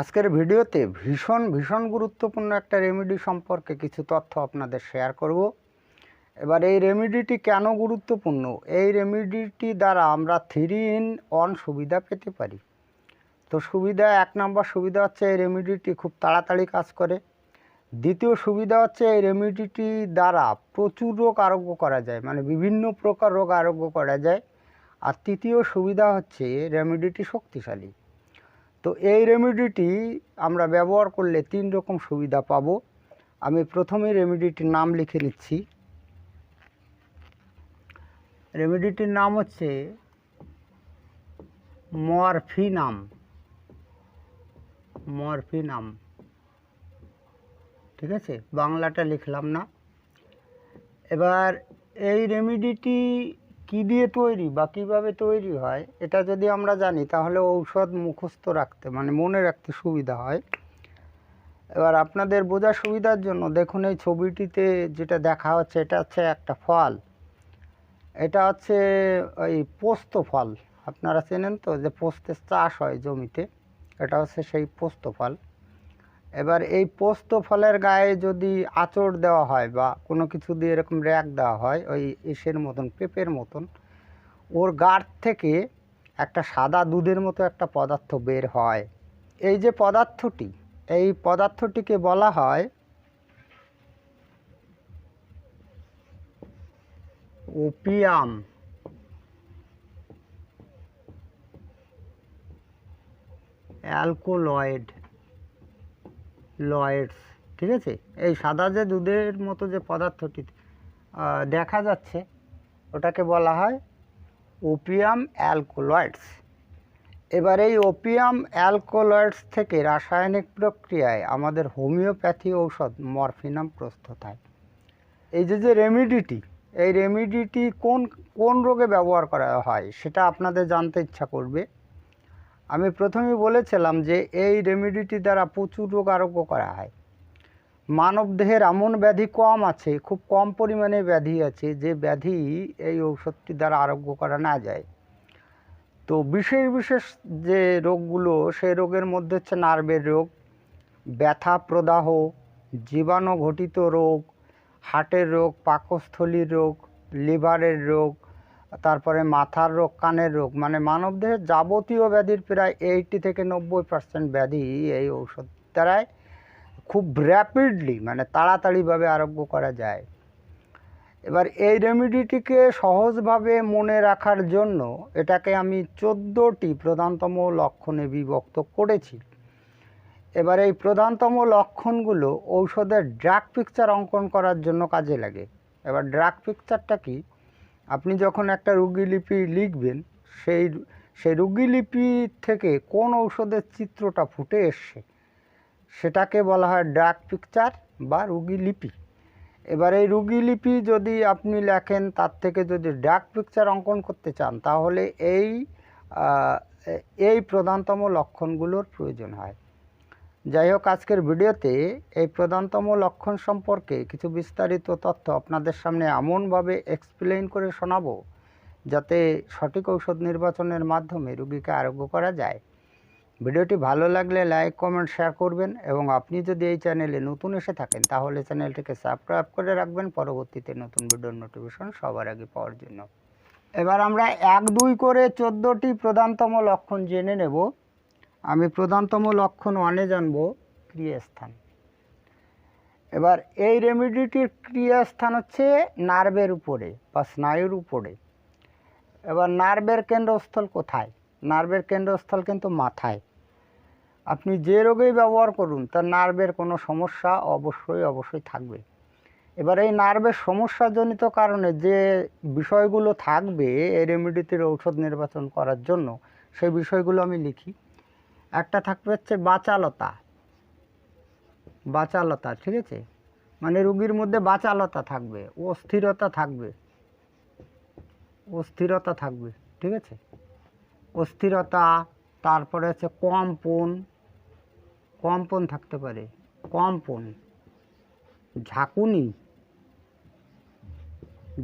আজকের ভিডিওতে ভীষণ ভীষণ গুরুত্বপূর্ণ একটা রেমেডি সম্পর্কে কিছু তথ্য আপনাদের শেয়ার করব। এবার এই রেমেডিটি কেন গুরুত্বপূর্ণ? এই রেমেডিটি দ্বারা আমরা থ্রি ইন ওয়ান সুবিধা পেতে পারি। তো সুবিধা, এক নম্বর সুবিধা হচ্ছে এই রেমেডিটি খুব তাড়াতাড়ি কাজ করে। দ্বিতীয় সুবিধা হচ্ছে এই রেমেডিটি দ্বারা প্রচুর রোগ আরোগ্য করা যায় মানে বিভিন্ন প্রকার রোগ আরোগ্য করা যায়। আর তৃতীয় সুবিধা হচ্ছে রেমেডিটি শক্তিশালী। তো এই রেমেডিটি আমরা ব্যবহার করলে তিন রকম সুবিধা পাবো। আমি প্রথমে রেমেডিটির নাম লিখে নিচ্ছি। রেমেডিটির নাম হচ্ছে মরফিনাম। মরফিনাম। ঠিক আছে? বাংলাটা লিখলাম না। এবার এই রেমেডিটি কী দিয়ে তৈরি বা কীভাবে তৈরি হয়, এটা যদি আমরা জানি, তাহলে ঔষধ মুখস্থ রাখতে মানে মনে রাখতে সুবিধা হয়। এবার আপনাদের বোঝার সুবিধার জন্য দেখুন, এই ছবিটিতে যেটা দেখা হচ্ছে, এটা হচ্ছে একটা ফল। এটা হচ্ছে ওই পোস্ত ফল। আপনারা চেনেন তো যে পোস্তের চাষ হয় জমিতে? এটা হচ্ছে সেই পোস্ত ফল। এবার এই পোস্ত ফলের গায়ে যদি আঁচড় দেওয়া হয় বা কোনো কিছু দিয়ে এরকম র্যাক দেওয়া হয়, ওই ইসের মতন, পেঁপের মতন, ওর গাঢ় থেকে একটা সাদা দুধের মতো একটা পদার্থ বের হয়। এই যে পদার্থটি, এই পদার্থটিকে বলা হয় ওপিয়াম। অ্যালকোলয়েড। লয়েডস, ঠিক আছে? এই সাদা যে দুধের মতো যে পদার্থটি দেখা যাচ্ছে, ওটাকে বলা হয় ওপিয়াম অ্যালকোলয়েডস। এবার এই ওপিয়াম অ্যালকোলয়েডস থেকে রাসায়নিক প্রক্রিয়ায় আমাদের হোমিওপ্যাথি ঔষধ মরফিনাম প্রস্তুত হয়। এই যে যে রেমিডিটি, এই রেমিডিটি কোন কোন রোগে ব্যবহার করা হয়, সেটা আপনাদের জানতে ইচ্ছা করবে। আমি প্রথমেই বলেছিলাম যে এই রেমিডিটি দ্বারা প্রচুর রোগ আরোগ্য করা হয়। মানব দেহের এমন ব্যাধি কম আছে, খুব কম পরিমাণে ব্যাধি আছে যে ব্যাধি এই ঔষধটি দ্বারা আরোগ্য করা না যায়। তো বিশেষ বিশেষ যে রোগগুলো, সেই রোগের মধ্যে হচ্ছে নার্ভের রোগ, ব্যথা প্রদাহ জীবাণু ঘটিত রোগ, হার্টের রোগ, পাকস্থলীর রোগ, লিভারের রোগ তারপরে মাথার রোগ, কানের রোগ মানে মানবদেহের যাবতীয় ব্যাধির প্রায় এইটি থেকে নব্বই পার্সেন্ট ব্যাধি এই ঔষধ দ্বারাই খুব র্যাপিডলি মানে তাড়াতাড়িভাবে আরোগ্য করা যায়। এবার এই রেমিডিটিকে সহজভাবে মনে রাখার জন্য এটাকে আমি চোদ্দোটি প্রধানতম লক্ষণে বিভক্ত করেছি। এবার এই প্রধানতম লক্ষণগুলো ঔষধের ড্রাগ পিকচার অঙ্কন করার জন্য কাজে লাগে। এবার ড্রাগ পিকচারটা কি? আপনি যখন একটা রুগীলিপি লিখবেন, সেই সেই রুগীলিপি থেকে কোন ঔষধের চিত্রটা ফুটে এসছে? সেটাকে বলা হয় ড্রাগ পিকচার বা রুগীলিপি এবার এই রুগীলিপি যদি আপনি লেখেন, তার থেকে যদি ড্রাগ পিকচার অঙ্কন করতে চান, তাহলে এই এই প্রধানতম লক্ষণগুলোর প্রয়োজন হয়। যাই হোক আজকের ভিডিওতে এই প্রধানতম লক্ষণ সম্পর্কে কিছু বিস্তারিত তথ্য আপনাদের সামনে এমনভাবে এক্সপ্লেইন করে শোনাবো যাতে সঠিক ঔষধ নির্বাচনের মাধ্যমে রুগীকে আরোগ্য করা যায়। ভিডিওটি ভালো লাগলে লাইক কমেন্ট শেয়ার করবেন এবং আপনি যদি এই চ্যানেলে নতুন এসে থাকেন, তাহলে চ্যানেলটিকে সাবস্ক্রাইব করে রাখবেন। পরবর্তীতে নতুন ভিডিওর নোটিফিকেশন সবার আগে পাওয়ার জন্য। এবার আমরা এক দুই করে চোদ্দোটি প্রধানতম লক্ষণ জেনে নেব। আমি প্রধানতম লক্ষণ ওয়ানে জানব, ক্রিয়াস্থান। এবার এই রেমিডিটির ক্রিয়াস্থান হচ্ছে নার্ভের উপরে বা স্নায়ুর উপরে। এবার নার্ভের কেন্দ্রস্থল কোথায়? নার্ভের কেন্দ্রস্থল কিন্তু মাথায়। আপনি যে রোগেই ব্যবহার করুন, তার নার্ভের কোনো সমস্যা অবশ্যই অবশ্যই থাকবে। এবার এই নার্ভের সমস্যাজনিত কারণে যে বিষয়গুলো থাকবে এই রেমিডিটির ঔষধ নির্বাচন করার জন্য, সেই বিষয়গুলো আমি লিখি। একটা থাকবে হচ্ছে বাচালতা। বাচালতা, ঠিক আছে? মানে রুগীর মধ্যে বাচালতা থাকবে, অস্থিরতা থাকবে। অস্থিরতা থাকবে, ঠিক আছে? অস্থিরতা, তারপরে হচ্ছে কম্পন। কম্পন থাকতে পারে। কম্পন। ঝাঁকুনি।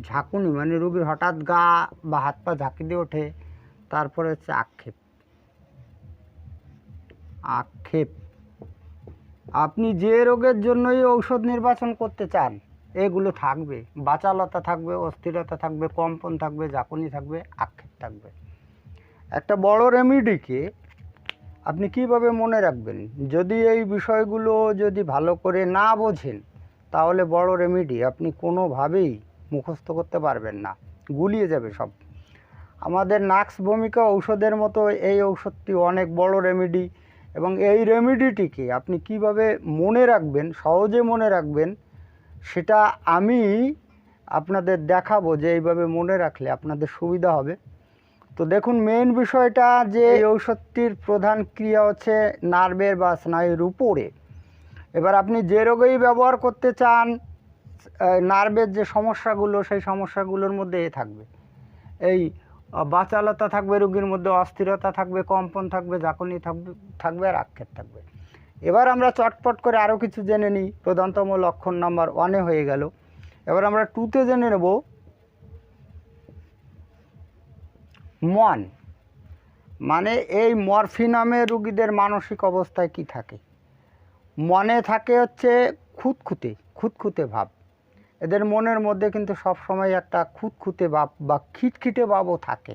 ঝাঁকুনি মানে রুগীর হঠাৎ গা বা হাত পা ঝাঁকি দিয়ে ওঠে, তারপরে হচ্ছে আক্ষেপ। আক্ষেপ। আপনি যে রোগের জন্যই ঔষধ নির্বাচন করতে চান, এগুলো থাকবে। বাচালতা থাকবে, অস্থিরতা থাকবে, কম্পন থাকবে ঝাঁকুনি থাকবে, আক্ষেপ থাকবে। একটা বড় রেমিডিকে আপনি কীভাবে মনে রাখবেন? যদি এই বিষয়গুলো যদি ভালো করে না বোঝেন, তাহলে বড় রেমিডি আপনি কোনোভাবেই মুখস্থ করতে পারবেন না। গুলিয়ে যাবে সব। আমাদের নাক্স ভূমিকা ঔষধের মতো এই ঔষধটি অনেক বড় রেমিডি। এবং এই রেমিডিটিকে আপনি কীভাবে মনে রাখবেন, সহজে মনে রাখবেন, সেটা আমি আপনাদের দেখাবো যে এইভাবে মনে রাখলে আপনাদের সুবিধা হবে। তো দেখুন মেন বিষয়টা যে এই ঔষধটির প্রধান ক্রিয়া হচ্ছে নার্ভের বা স্নায়ুর উপরে। এবার আপনি যে রোগেই ব্যবহার করতে চান নার্ভের যে সমস্যাগুলো, সেই সমস্যাগুলোর মধ্যে এ থাকবে। এই বাচালতা থাকবে, রুগীর মধ্যে অস্থিরতা থাকবে, কম্পন থাকবে, ঝাঁকুনি থাকবে থাকবে আর আক্ষেপ থাকবে। এবার আমরা চটপট করে আরও কিছু জেনে নিই। প্রধানতম লক্ষণ নাম্বার ওয়ানে হয়ে গেল। এবার আমরা টুতে জেনে নেব। মন মানে এই মরফিনামে রুগীদের মানসিক অবস্থায় কি থাকে? মনে থাকে হচ্ছে খুঁতখুঁতে খুঁতখুঁতে ভাব। এদের মনের মধ্যে কিন্তু সব সময় একটা খুঁতখুঁতে ভাব বা খিটখিটে ভাবও থাকে।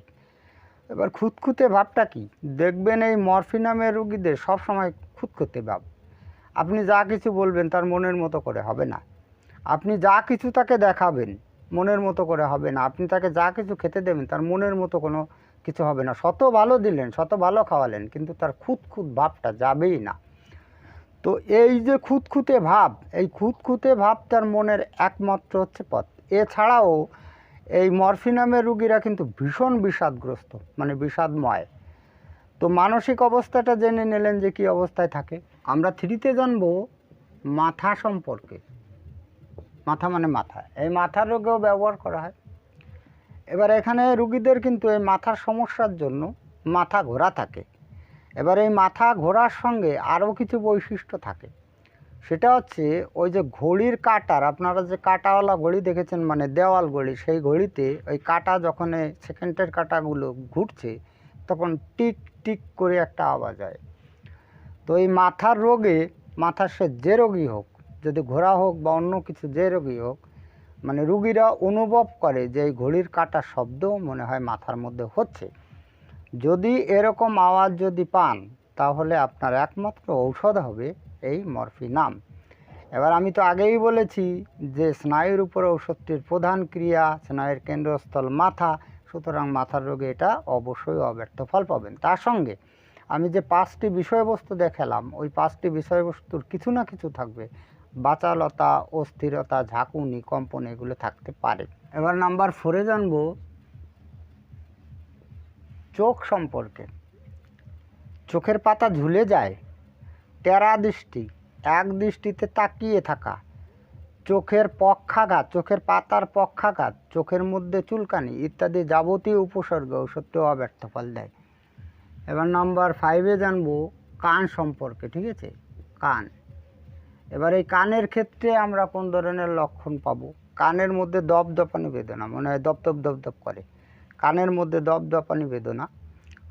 এবার খুঁতখুঁতে ভাবটা কি? দেখবেন এই মরফিনামের রুগীদের সব সময় খুঁতখুঁতে ভাব। আপনি যা কিছু বলবেন তার মনের মতো করে হবে না। আপনি যা কিছু তাকে দেখাবেন মনের মতো করে হবে না। আপনি তাকে যা কিছু খেতে দেবেন তার মনের মতো কোনো কিছু হবে না। শত ভালো দিলেন, শত ভালো খাওয়ালেন, কিন্তু তার খুঁতখুত ভাবটা যাবেই না। তো এই যে খুঁতখুঁতে ভাব, এই খুঁতখুঁতে ভাব তার মনের একমাত্র হচ্ছে পথ। এছাড়াও এই মরফিনামের রুগীরা কিন্তু ভীষণ বিষাদগ্রস্ত মানে বিষাদময়। তো মানসিক অবস্থাটা জেনে নিলেন যে কি অবস্থায় থাকে। আমরা থ্রিতে জানব মাথা সম্পর্কে। মাথা মানে মাথা। এই মাথার রোগেও ব্যবহার করা হয়। এবার এখানে রুগীদের কিন্তু এই মাথার সমস্যার জন্য মাথা ঘোরা থাকে। এবার এই মাথা ঘোরার সঙ্গে আরও কিছু বৈশিষ্ট্য থাকে। সেটা হচ্ছে ওই যে ঘড়ির কাটার, আপনারা যে কাটাওয়ালা ঘড়ি দেখেছেন মানে দেওয়াল ঘড়ি, সেই ঘড়িতে ওই কাটা যখন সেকেন্ডের কাটাগুলো ঘুরছে, তখন টিক টিক করে একটা আওয়াজ হয় তো এই মাথার রোগে মাথার সে যে রোগী হোক, যদি ঘোরা হোক বা অন্য কিছু যে রোগী হোক মানে রুগীরা অনুভব করে যে এই ঘড়ির কাটার শব্দ মনে হয় মাথার মধ্যে হচ্ছে। যদি এরকম আওয়াজ যদি পান, তাহলে আপনার একমাত্র ঔষধ হবে এই মরফিনাম। এবার আমি তো আগেই বলেছি যে স্নায়ুর উপর ঔষধটির প্রধান ক্রিয়া স্নায়ুর কেন্দ্রস্থল মাথা, সুতরাং মাথার রোগে এটা অবশ্যই অব্যর্থ ফল পাবেন। তার সঙ্গে আমি যে পাঁচটি বিষয়বস্তু দেখালাম, ওই পাঁচটি বিষয়বস্তুর কিছু না কিছু থাকবে। বাচালতা, অস্থিরতা, ঝাঁকুনি, কম্পন, এগুলো থাকতে পারে। এবার নাম্বার ফোরে জানব চোখ সম্পর্কে। চোখের পাতা ঝুলে যায়, টেরা দৃষ্টি, এক দৃষ্টিতে তাকিয়ে থাকা। চোখের পক্ষাঘাত, চোখের পাতার পক্ষাঘাত, চোখের মধ্যে চুলকানি ইত্যাদি যাবতীয় উপসর্গ ওষুধটিও অব্যর্থ ফল দেয়। এবার নাম্বার ফাইভে জানব কান সম্পর্কে, ঠিক আছে? কান। এবার এই কানের ক্ষেত্রে আমরা কোন ধরনের লক্ষণ পাব? কানের মধ্যে দপদপানি বেদনা মনে হয় দপ দপ দপ দপ করে। কানের মধ্যে দপদপানি বেদনা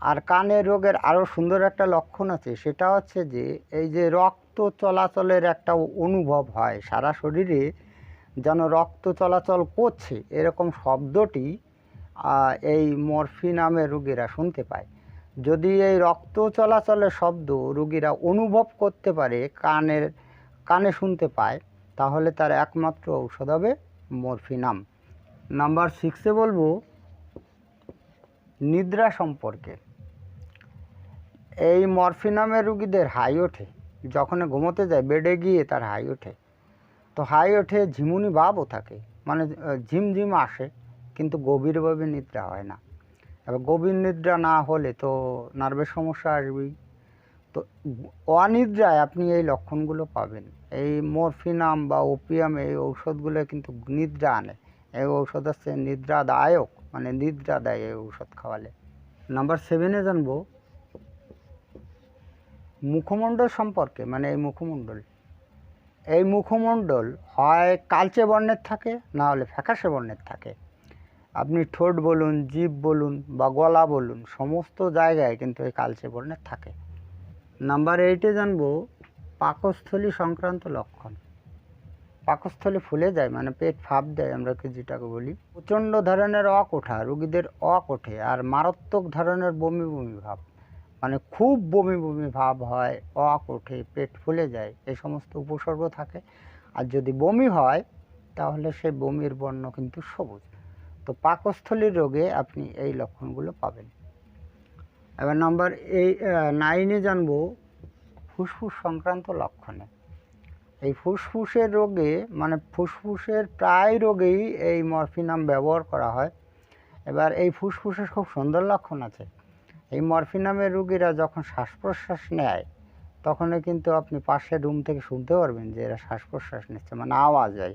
আর কানের রোগের আরও সুন্দর একটা লক্ষণ আছে, সেটা হচ্ছে যে এই যে রক্ত চলাচলের একটা অনুভব হয়, সারা শরীরে যেন রক্ত চলাচল করছে, এরকম শব্দটি এই মরফি নামের রুগীরা শুনতে পায়। যদি এই রক্ত চলাচলের শব্দ রুগীরা অনুভব করতে পারে, কানের, কানে শুনতে পায়, তাহলে তার একমাত্র ঔষধ হবে মরফিনাম নাম্বার সিক্সে বলব, নিদ্রা সম্পর্কে। এই মরফিনামের রুগীদের হাই ওঠে। যখন ঘুমোতে যায়, বেডে গিয়ে তার হাই ওঠে। তো হাই ওঠে, ঝিমুনি ভাবও থাকে। মানে ঝিমঝিম আসে, কিন্তু গভীরভাবে নিদ্রা হয় না। এবার গভীর নিদ্রা না হলে তো নার্ভের সমস্যা আসবেই। তো অনিদ্রায় আপনি এই লক্ষণগুলো পাবেন। এই মরফিনাম বা ওপিয়াম, এই ঔষধগুলো কিন্তু নিদ্রা আনে। এই ঔষধ হচ্ছে নিদ্রাদায়ক মানে নিদ্রা দেয় এই ঔষধ খাওয়ালে। নাম্বার সেভেনে জানব মুখমণ্ডল সম্পর্কে মানে এই মুখমণ্ডল এই মুখমণ্ডল হয় কালচে বর্ণের থাকে, না হলে ফ্যাকাশে বর্ণের থাকে। আপনি ঠোঁট বলুন, জিভ বলুন বা গলা বলুন, সমস্ত জায়গায় কিন্তু এই কালচে বর্ণের থাকে। নাম্বার এইটে জানব পাকস্থলী সংক্রান্ত লক্ষণ। পাকস্থলী ফুলে যায় মানে পেট ফাঁপ দেয়, আমরা কি যেটাকে বলি? প্রচণ্ড ধরনের অক ওঠা রুগীদের অক ওঠে আর মারাত্মক ধরনের বমি বমি ভাব। মানে খুব বমি বমি ভাব হয় অক ওঠে পেট ফুলে যায় এই সমস্ত উপসর্গ থাকে। আর যদি বমি হয়, তাহলে সেই বমির বর্ণ কিন্তু সবুজ। তো পাকস্থলীর রোগে আপনি এই লক্ষণগুলো পাবেন। এবার নাম্বার এই নাইনে জানব ফুসফুস সংক্রান্ত লক্ষণে। এই ফুসফুসের রোগে মানে ফুসফুসের প্রায় রোগেই এই মরফিনাম ব্যবহার করা হয়। এবার এই ফুসফুসের খুব সুন্দর লক্ষণ আছে। এই মরফিনামের রুগীরা যখন শ্বাস প্রশ্বাস নেয়, তখনই কিন্তু আপনি পাশের রুম থেকে শুনতে পারবেন যে এরা শ্বাস প্রশ্বাস নিচ্ছে মানে আওয়াজ হয়।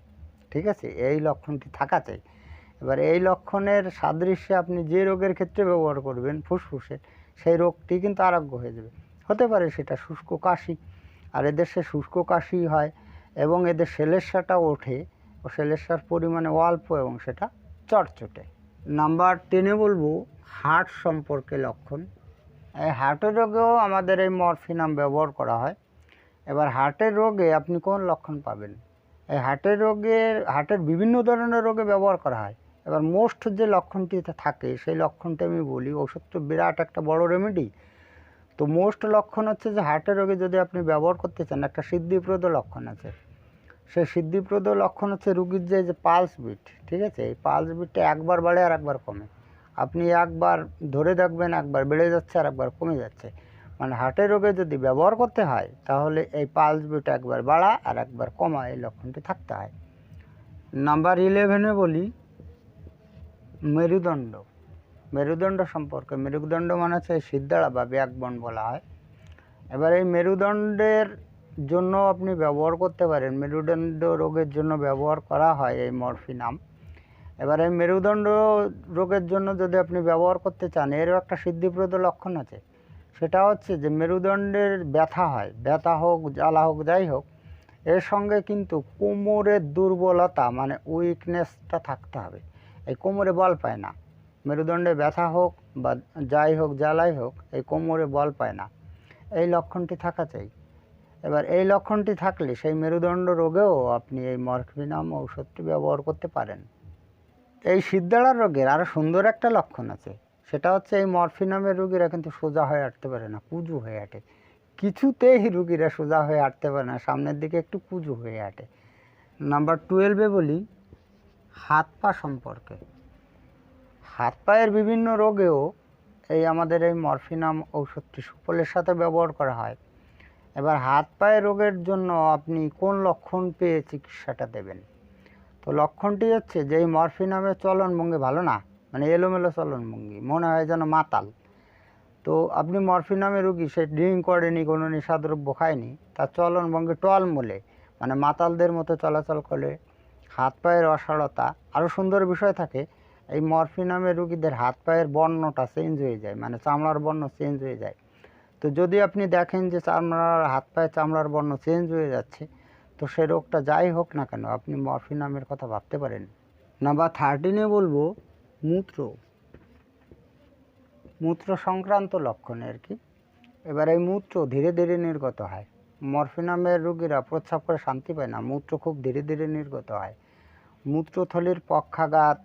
ঠিক আছে? এই লক্ষণটি থাকা চাই এবার এই লক্ষণের সাদৃশ্যে আপনি যে রোগের ক্ষেত্রে ব্যবহার করবেন, ফুসফুসের, সেই রোগটি কিন্তু আরোগ্য হয়ে যাবে। হতে পারে সেটা শুষ্ক কাশি। আর এদের সে শুষ্ক কাশি হয় এবং এদের সেলেসাটা ওঠে, ও সেলেসার পরিমাণে অল্প এবং সেটা চটচটে। নাম্বার টেনে বলব, হার্ট সম্পর্কে লক্ষণ। এই হার্টের রোগেও আমাদের এই মরফিনাম ব্যবহার করা হয়। এবার হার্টের রোগে আপনি কোন লক্ষণ পাবেন? এই হার্টের রোগের হার্টের বিভিন্ন ধরনের রোগে ব্যবহার করা হয়। এবার মোস্ট যে লক্ষণটি থাকে, সেই লক্ষণটি আমি বলি ওষুধ তো বিরাট একটা বড় রেমেডি তো মোস্ট লক্ষণ হচ্ছে যে হার্টের রোগে যদি আপনি ব্যবহার করতে চান, একটা সিদ্ধিপ্রদ লক্ষণ আছে। সেই সিদ্ধিপ্রদ লক্ষণ হচ্ছে রুগীর যে যে পালস বিট ঠিক আছে? এই পালস বিটটা একবার বাড়ে আর একবার কমে। আপনি একবার ধরে দেখবেন, একবার বেড়ে যাচ্ছে আর একবার কমে যাচ্ছে। মানে হার্টের রোগে যদি ব্যবহার করতে হয়, তাহলে এই পালস বিট একবার বাড়া আর একবার কমা, এই লক্ষণটি থাকতে হয়। নাম্বার ইলেভেনে বলি, মেরুদণ্ড। মেরুদণ্ড সম্পর্কে, মেরুদণ্ড মানে হচ্ছে সিদ্ধাড়া বা ব্যাকবন বলা হয়। এবার এই মেরুদণ্ডের জন্য আপনি ব্যবহার করতে পারেন। মেরুদণ্ড রোগের জন্য ব্যবহার করা হয় এই মরফিনাম। এবার মেরুদণ্ড রোগের জন্য যদি আপনি ব্যবহার করতে চান, এরও একটা সিদ্ধিপ্রদ লক্ষণ আছে। সেটা হচ্ছে যে, মেরুদণ্ডের ব্যথা হয়। ব্যথা হোক, জ্বালা হোক, যাই হোক, এর সঙ্গে কিন্তু কোমরের দুর্বলতা মানে উইকনেসটা থাকতে হবে। এই কোমরে বল পায় না। মেরুদণ্ডে ব্যথা হোক বা যাই হোক, জ্বালাই হোক, এই কোমরে বল পায় না। এই লক্ষণটি থাকা চাই। এবার এই লক্ষণটি থাকলে সেই মেরুদণ্ড রোগেও আপনি এই মরফিনাম ঔষধটি ব্যবহার করতে পারেন। এই সিদ্ধাড়ার রোগের আরও সুন্দর একটা লক্ষণ আছে। সেটা হচ্ছে এই মরফিনামের রুগীরা কিন্তু সোজা হয়ে হাঁটতে পারে না, কুজু হয়ে হাঁটে কিছুতেই রুগীরা সোজা হয়ে হাঁটতে পারে না, সামনের দিকে একটু কুজু হয়ে হাঁটে নাম্বার টুয়েলভে বলি, হাত পা সম্পর্কে। হাত পায়ের বিভিন্ন রোগেও এই আমাদের এই মরফিনাম ঔষধটি সুফলের সাথে ব্যবহার করা হয়। এবার হাত পায়ের রোগের জন্য আপনি কোন লক্ষণ পেয়ে চিকিৎসাটা দেবেন? তো লক্ষণটি হচ্ছে যে এই মরফিনামের চলনভঙ্গি ভালো না মানে এলোমেলো চলনভঙ্গি, মনে হয় যেন মাতাল। তো আপনি মরফিনামে রুগী, সে ড্রিঙ্ক করেনি, কোনো নেশাদ্রব্য খায়নি, তার চলনভঙ্গি টলমলে মানে মাতালদের মতো চলাচল করে হাত পায়ের অসারতা আরও সুন্দর বিষয় থাকে, এই মরফিনামের রুগীদের হাত পায়ের বর্ণটা চেঞ্জ হয়ে যায় মানে চামড়ার বর্ণ চেঞ্জ হয়ে যায়। তো যদি আপনি দেখেন যে চামড়ার হাত পায়ে চামড়ার বর্ণ চেঞ্জ হয়ে যাচ্ছে, তো সে রোগটা যাই হোক না কেন, আপনি মরফিনামের কথা ভাবতে পারেন। নাম্বার থার্টিনে বলব, মূত্র। মূত্র সংক্রান্ত লক্ষণে আর কি। এবার এই মূত্র ধীরে ধীরে নির্গত হয়। মরফিনামের রোগীরা প্রস্রাব করে শান্তি পায় না, মূত্র খুব ধীরে ধীরে নির্গত হয়। মূত্রথলির পক্ষাঘাত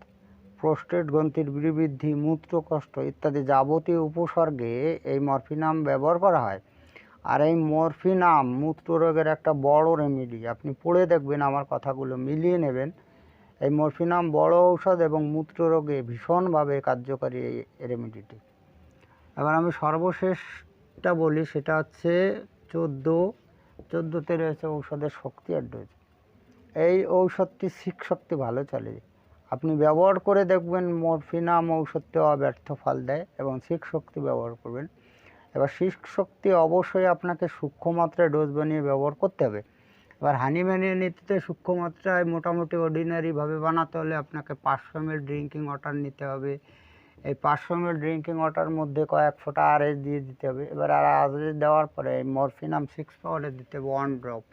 প্রোস্টেট গ্রন্থির বৃদ্ধি মূত্রকষ্ট ইত্যাদি যাবতীয় উপসর্গে এই মরফিনাম ব্যবহার করা হয়। আর এই মরফিনাম মূত্র রোগের একটা বড় রেমেডি আপনি পড়ে দেখবেন আমার কথাগুলো মিলিয়ে নেবেন। এই মরফিনাম বড় ঔষধ এবং মূত্র রোগে ভীষণভাবে কার্যকারী এই রেমেডিটি এবার আমি সর্বশেষটা বলি, সেটা হচ্ছে চোদ্দ। চোদ্দোতে রয়েছে ঔষধের শক্তি আর ডোজ এই ঔষধটি শিখ শক্তি ভালো চলে। আপনি ব্যবহার করে দেখবেন মরফিনাম ঔষধটি অব্যর্থ ফল দেয় এবং শিখ শক্তি ব্যবহার করবেন। এবার শিখ শক্তি অবশ্যই আপনাকে সূক্ষ্ম মাত্রায় ডোজ বানিয়ে ব্যবহার করতে হবে। এবার হানি বানিয়ে নিতে সূক্ষ্ম মাত্রায় মোটামুটি অর্ডিনারিভাবে বানাতে হলে আপনাকে পাঁচশো এম ড্রিঙ্কিং ওয়াটার নিতে হবে। এই পাঁচশো এম ড্রিঙ্কিং ওয়াটার মধ্যে কয়েক ফোঁটা আর এস দিয়ে দিতে হবে। এবার আর আর দেওয়ার পরে মরফিনাম সিক্স পাউডার দিতে হবে ওয়ান ড্রপ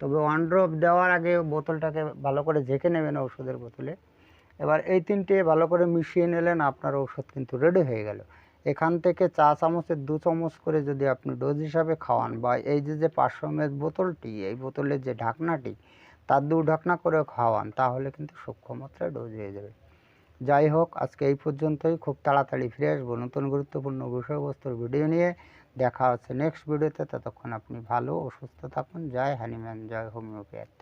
তবে ওয়ান ড্রপ দেওয়ার আগে বোতলটাকে ভালো করে ঝেঁকে নেবেন ওষুধের বোতলে। এবার এই তিনটে ভালো করে মিশিয়ে নিলেন, আপনার ঔষধ কিন্তু রেডি হয়ে গেল। এখান থেকে চা চামচের দু চামচ করে যদি আপনি ডোজ হিসাবে খাওয়ান বা এই যে যে পাঁচশো এমএল বোতলটি, এই বোতলের যে ঢাকনাটি, তার দু ঢাকনা করে খাওয়ান, তাহলে কিন্তু সূক্ষ্ম মাত্রায় ডোজ হয়ে যাবে। যাই হোক, আজকে এই পর্যন্তই। খুব তাড়াতাড়ি ফিরে আসব নতুন গুরুত্বপূর্ণ বিষয়বস্তুর ভিডিও নিয়ে। দেখা হচ্ছে নেক্সট ভিডিওতে ততক্ষণ আপনি ভালো ও সুস্থ থাকুন। জয় হ্যানিম্যান জয় হোমিওপ্যাথ।